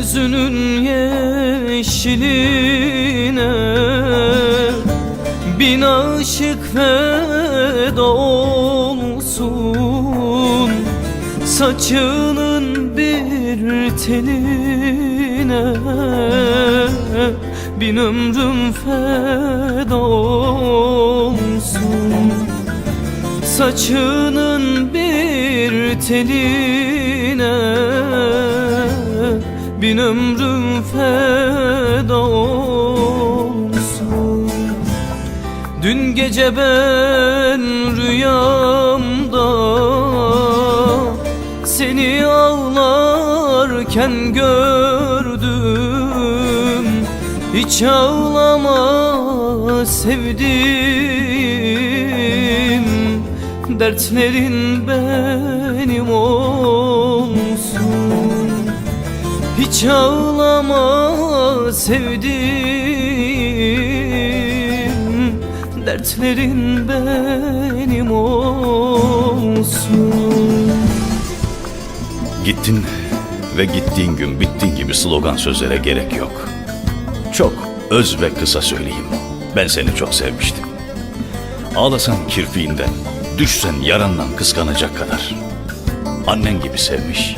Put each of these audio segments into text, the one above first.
Gözünün yeşiline Bin aşık feda olsun. Saçının bir teline Bin ömrüm feda olsun. Saçının bir teline Bin ömrüm feda olsun. Dün gece ben rüyamda Seni ağlarken gördüm. Hiç ağlama sevdim Dertlerin benim olsun Hiç ağlama sevdim Dertlerin benim olsun Gittin ve gittiğin gün bittin gibi slogan sözlere gerek yok. Çok öz ve kısa söyleyeyim. Ben seni çok sevmiştim. Ağlasan kirpiğinden, düşsen yarandan kıskanacak kadar. Annen gibi sevmiş,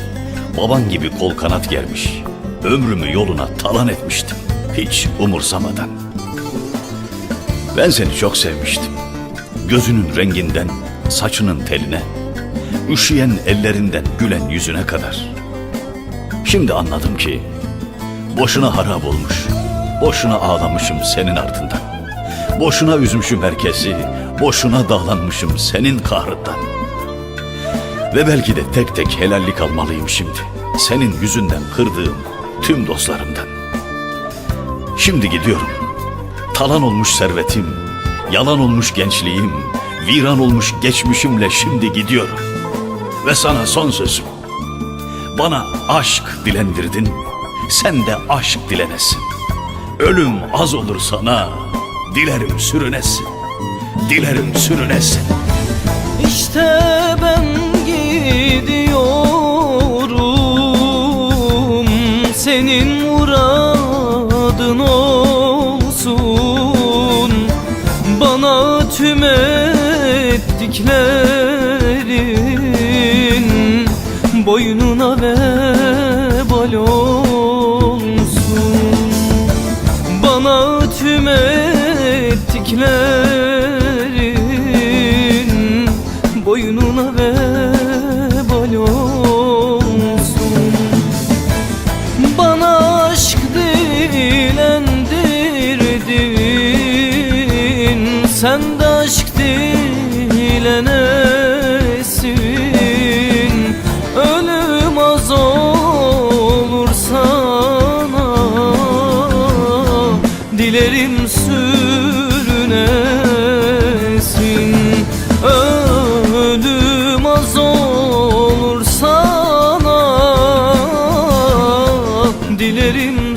baban gibi kol kanat germiş. Ömrümü yoluna talan etmiştim. Hiç umursamadan. Ben seni çok sevmiştim. Gözünün renginden, saçının teline, üşüyen ellerinden gülen yüzüne kadar. Şimdi anladım ki boşuna harap olmuş, boşuna ağlamışım senin ardından. Boşuna üzmüşüm herkesi, boşuna dağlanmışım senin kahrından. Ve belki de tek tek helallik almalıyım şimdi. Senin yüzünden kırdığım tüm dostlarımdan. Şimdi gidiyorum. Talan olmuş servetim, yalan olmuş gençliğim, viran olmuş geçmişimle şimdi gidiyorum. Ve sana son sözüm. Bana aşk dilendirdin, sen de aşk dilenesin. Ölüm az olur sana, dilerim sürünesin. Dilerim sürünesin. İşte ben gidiyorum. Senin muradın olsun. Bana tüm ettiklerin Boynuna vebal olsun. Bana tüm ettiklerin Boynuna vebal olsun. Bana aşk dilendirdin Sen de aşk dilenesin. Ölüm az olur sana Dilerim Dilerim